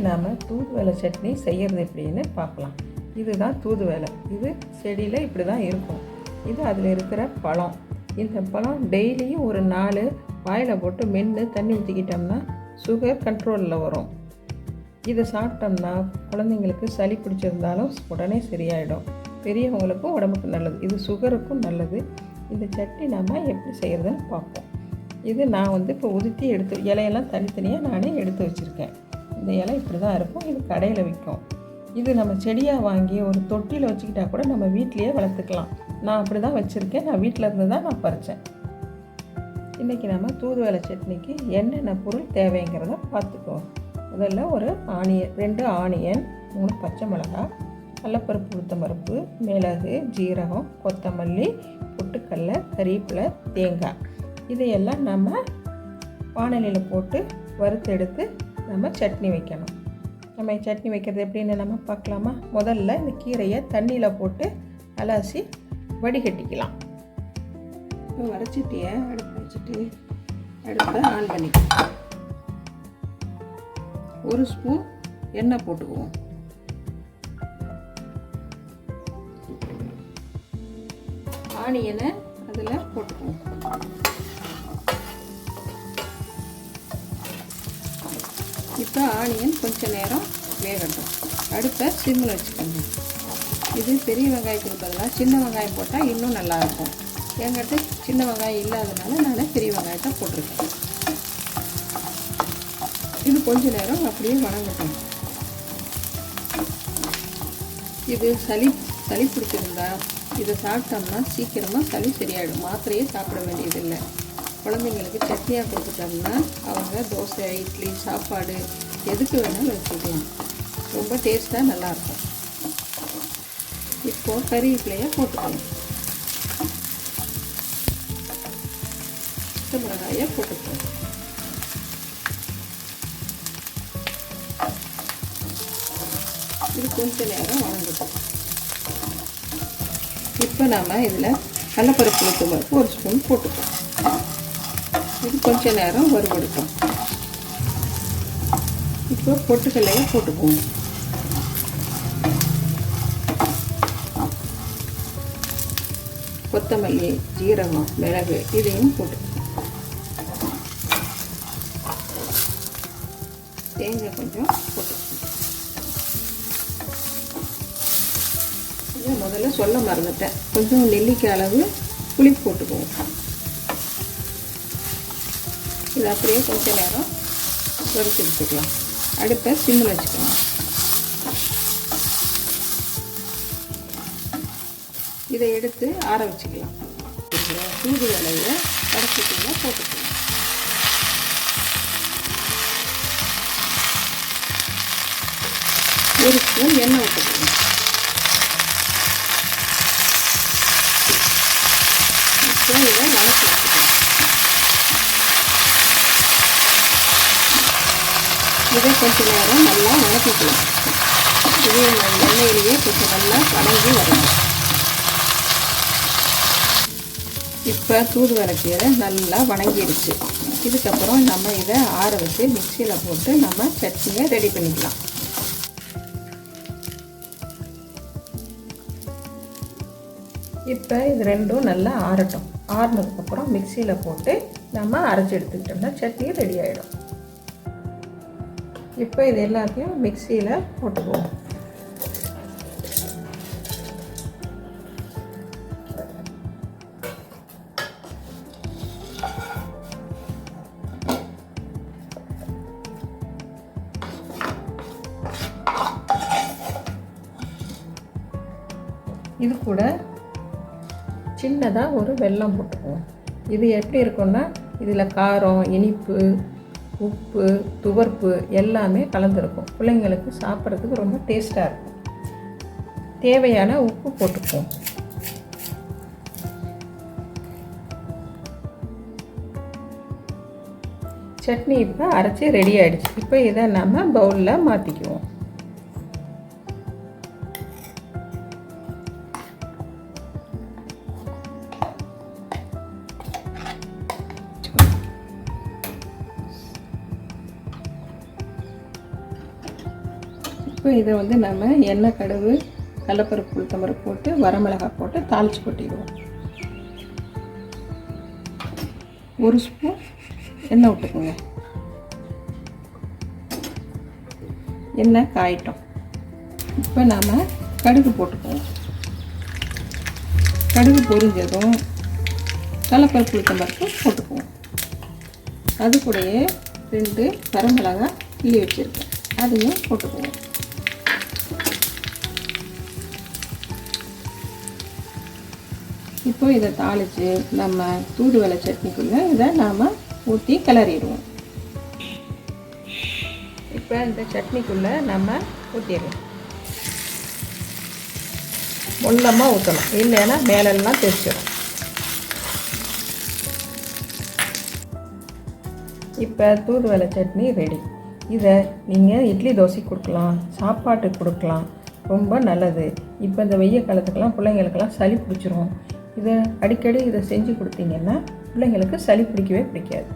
இன்றைக்கி நாம் தூதுவளை சட்னி செய்கிறது எப்படின்னு பார்க்கலாம். இதுதான் தூதுவளை. இது செடியில் இப்படி தான் இருக்கும். இது அதில் இருக்கிற பழம். இந்த பழம் டெய்லியும் ஒரு நாலு வாயில் போட்டு மென்று தண்ணி ஊற்றிக்கிட்டோம்னா சுகர் கண்ட்ரோலில் வரும். இதை சாப்பிட்டோம்னா குழந்தைங்களுக்கு சளி பிடிச்சிருந்தாலும் உடனே சரியாயிடும். பெரியவங்களுக்கும் உடம்புக்கு நல்லது. இது சுகருக்கும் நல்லது. இந்த சட்னி நாம் எப்படி செய்கிறதுன்னு பார்ப்போம். இது நான் வந்து இப்போ உதுத்தி எடுத்து இலையெல்லாம் தனித்தனியாக நானே எடுத்து வச்சுருக்கேன். இந்த இலை இப்படி தான் இருக்கும். இது கடையில் விற்கும். இது நம்ம செடியாக வாங்கி ஒரு தொட்டியில் வச்சுக்கிட்டா கூட நம்ம வீட்லேயே வளர்த்துக்கலாம். நான் அப்படி தான் வச்சுருக்கேன். நான் வீட்டில் இருந்து தான் நான் பறித்தேன் இன்றைக்கி நம்ம தூதுவளை சட்னிக்கு என்னென்ன பொருள் தேவைங்கிறத பார்த்துக்குவோம். முதல்ல ஒரு ஆனியன் ரெண்டு ஆனியன் மூணு பச்சை மிளகாய் கடலப்பருப்பு உளுத்தம்பருப்பு மிளகு ஜீரகம் கொத்தமல்லி பொட்டுக்கடலை கறிவேப்பிலை தேங்காய். இதையெல்லாம் நம்ம வானலியில் போட்டு வறுத்தெடுத்து நம்ம சட்னி வைக்கணும். நம்ம சட்னி வைக்கிறது எப்படின்னு நம்ம பார்க்கலாமா? முதல்ல இந்த கீரையை தண்ணியில் போட்டு அலசி வடிகட்டிக்கலாம். இப்போ வரைச்சிட்டிய அடுப்பு வச்சுட்டு அடுப்பை ஆன் பண்ணிக்கலாம். ஒரு ஸ்பூன் எண்ணெய் போட்டுக்குவோம். ஆனியனை அதில் போட்டுக்குவோம். இப்போ ஆனியன் கொஞ்ச நேரம் வேகட்டும். அடுப்பை சிம்மில் வச்சுக்கோங்க. இது பெரிய வெங்காயத்துக்கு பதிலாக சின்ன வெங்காயம் போட்டால் இன்னும் நல்லாயிருக்கும். என்கிட்ட சின்ன வெங்காயம் இல்லாதனால நான் பெரிய வெங்காயத்தை போட்டிருக்கேன். இது கொஞ்ச நேரம் அப்படியே வணங்கட்டும். இது சளி சளி பிடிச்சிருந்தா இதை சாப்பிட்டோம்னா சீக்கிரமாக சளி சரியாயிடும். மாத்திரையே சாப்பிட வேண்டியதில்லை. குழந்தைங்களுக்கு சட்னியாக கொடுத்துட்டோம்னா அவங்க தோசை இட்லி சாப்பாடு எதுக்கு வேணாலும் வச்சுக்கலாம். ரொம்ப டேஸ்ட்டாக நல்லாயிருக்கும். இப்போது கறிவேப்பிலையை போட்டுக்கணும் பச்சை மிளகாயை போட்டுக்கலாம். இது கொஞ்ச நேரம் வணங்கட்டும். இப்போ நாம் இதில் கடலப்பருப்பு உளுத்து பருப்பு ஒரு ஸ்பூன் போட்டுக்கலாம். இது கொஞ்ச நேரம் வறுவெடுக்கும் இப்போ பொட்டுக்கல்லையை போட்டுக்குவோம். கொத்தமல்லி ஜீரகம் மிளகு இதையும் போட்டு தேங்காய் கொஞ்சம் போட்டு இதை முதல்ல சொல்ல மறந்துட்டேன். கொஞ்சம் நெல்லிக்காய் அளவு புளி போட்டுக்குவோம். இது அப்படியே கொஞ்ச நேரம் வறுத்து எடுத்துக்கலாம். அடுப்பை சிம்மில் வச்சுக்கலாம். இதை எடுத்து ஆற வச்சுக்கலாம். தூது இலையை அடைச்சிக்கலாம் போட்டுக்கலாம். ஒரு ஸ்பூன் எண்ணெய் ஊற்றிக்கலாம் இப்போ இதை வணக்கி வச்சுக்கலாம் இதுவே கொஞ்சம் நேரம் நல்லா வணக்கிக்கலாம் இது எண்ணெயிலேயே கொஞ்சம் நல்லா வணங்கி வரணும் இப்போ தூதுவளை கீரை நல்லா வணங்கிடுச்சு. இதுக்கப்புறம் நம்ம இதை ஆற வச்சு மிக்சியில் போட்டு நம்ம சட்னியை ரெடி பண்ணிக்கலாம். இப்போ இது ரெண்டும் நல்லா ஆறட்டும். ஆறினதுக்கப்புறம் மிக்சியில் போட்டு நம்ம அரைச்சி எடுத்துக்கிட்டோம்னா சட்னி ரெடி ஆகிடும் இப்போ இது எல்லாத்தையும் மிக்சியில் போட்டுக்குவோம். இது கூட சின்னதாக ஒரு வெல்லம் போட்டுக்குவோம். இது எப்படி இருக்கும்னா இதில் காரம் இனிப்பு உப்பு துவர்ப்பு எல்லாமே கலந்துருக்கும். பிள்ளைங்களுக்கு சாப்பிட்றதுக்கு ரொம்ப டேஸ்ட்டாக இருக்கும். தேவையான உப்பு போட்டுக்குவோம் சட்னி இப்போ அரைச்சி ரெடி ஆகிடுச்சு இப்போ இதை நம்ம பவுலில் மாற்றிக்குவோம் இப்போ இதை வந்து நம்ம எண்ணெய் கடுகு கடலப்பருப்பு உளுத்தம்பருப்பு போட்டு வரமிளகாய் போட்டு தாளித்து கொட்டிடுவோம். ஒரு ஸ்பூன் எண்ணெய் விட்டுக்குங்க. எண்ணெய் காயிட்டோம். இப்போ நாம் கடுகு போட்டுக்குவோம். கடுகு பொரிஞ்சதும் கடலப்பருப்பு உளுத்தம்பருப்பு போட்டுக்குவோம். அது கூடயே ரெண்டு வரமிளகாய் கிள்ளி வச்சுருக்கேன். அதையும் போட்டுக்குவோம். இப்போ இதை தாளித்து நம்ம தூதுவளை சட்னிக்குள்ளே இதை நாம் ஊற்றி கிளறிடுவோம். இப்போ இந்த சட்னிக்குள்ளே நம்ம ஊற்றிடுவோம் மொல்லமாக ஊற்றணும் இல்லைன்னா மேலெல்லாம் தெரிச்சிடும் இப்போ தூதுவளை சட்னி ரெடி இதை நீங்கள் இட்லி தோசை கொடுக்கலாம் சாப்பாட்டுக்கு கொடுக்கலாம். ரொம்ப நல்லது. இப்போ இந்த வெய்ய காலத்துக்கெல்லாம் பிள்ளைங்களுக்கெல்லாம் சளி பிடிச்சிரும். இதை அடிக்கடி இதை செஞ்சு கொடுத்தீங்கன்னா பிள்ளைங்களுக்கு சளி பிடிக்கவே பிடிக்காது.